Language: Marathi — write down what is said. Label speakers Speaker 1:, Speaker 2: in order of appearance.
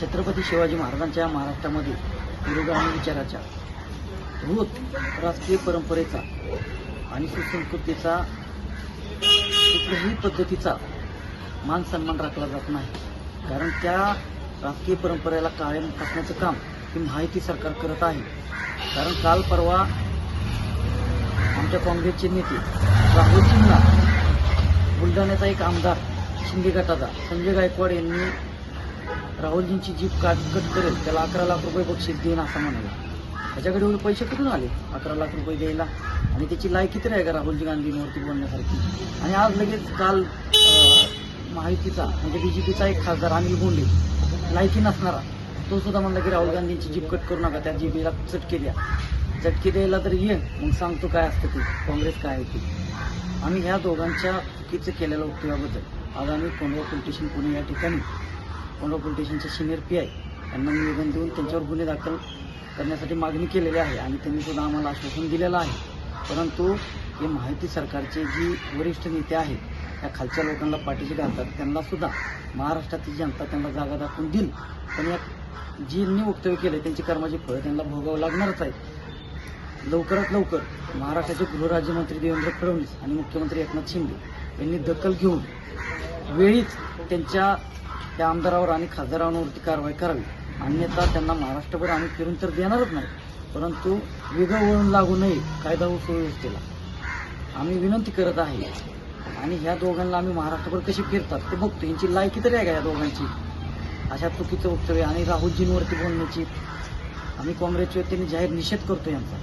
Speaker 1: छत्रपती शिवाजी महाराजांच्या महाराष्ट्रामध्ये पुरोगामी विचाराच्या मृत राजकीय परंपरेचा आणि सुसंस्कृतीचा कुठल्याही पद्धतीचा मान सन्मान राखला जात नाही. कारण त्या राजकीय परंपरेला कायम टाकण्याचं काम ही माहिती सरकार करत आहे. कारण काल परवा आमच्या काँग्रेसचे नेते राहुल सिंगला बुलढाण्याचा एक आमदार शिंदे गटाचा संजय गायकवाड यांनी राहुलजींची जीप काट कट करेल त्याला अकरा लाख रुपये बक्षीस देईन असं म्हणाला. त्याच्याकडे एवढे पैसे कुठून आले? अकरा लाख रुपये द्यायला. आणि त्याची लायकी तरी आहे का राहुलजी गांधींवरती बोलण्यासारखी? आणि आज लगेच काल माहितीचा म्हणजे बी जे पीचा एक खासदार अनिल बोंडे लायकी नसणारा तो सुद्धा म्हणला की राहुल गांधींची जीप कट करू नका त्या जीबीला चटके द्या. चटके द्यायला तर ये मग सांगतो काय असतं ते. काँग्रेस काय आहे ते. आम्ही ह्या दोघांच्या चुकीचं केलेल्या वक्तव्याबद्दल आज आम्ही कोंडवा पोलीस कोणी पुणे या ठिकाणी कोंडवा पोलीस स्टेशनचे सिनियर पी आय यांना निवेदन देऊन त्यांच्यावर गुन्हे दाखल करण्यासाठी मागणी केलेली आहे आणि त्यांनी सुद्धा आम्हाला आश्वासन दिलेलं आहे. परंतु हे माहिती सरकारचे जी वरिष्ठ नेते आहेत त्या खालच्या लोकांना पाठीशी घालतात. त्यांनासुद्धा महाराष्ट्रातील जनता त्यांना जागा दाखवून देईल. पण या जींनी वक्तव्य केलं त्यांची कर्माची फळं त्यांना भोगावं लागणारच आहे. लवकरात लवकर महाराष्ट्राचे गृहराज्यमंत्री देवेंद्र फडणवीस आणि मुख्यमंत्री एकनाथ शिंदे यांनी दखल घेऊन वेळीच त्यांच्या त्या आमदारावर आणि खासदारांवरती कारवाई करावी. अन्यथा त्यांना महाराष्ट्रभर आम्ही फिरून तर देणारच नाही. परंतु वेगळं वळण लागू नये कायदा व सुव्यवस्थेला. आम्ही विनंती करत आहे. आणि ह्या दोघांना आम्ही महाराष्ट्रभर कशी फिरतात ते बघतो. यांची लायकी तरी आहे का या दोघांची? अशा चुकीचं वक्तव्य आणि राहुलजींवरती बोलण्याची आम्ही काँग्रेसच्या वतीने जाहीर निषेध करतो यांचा.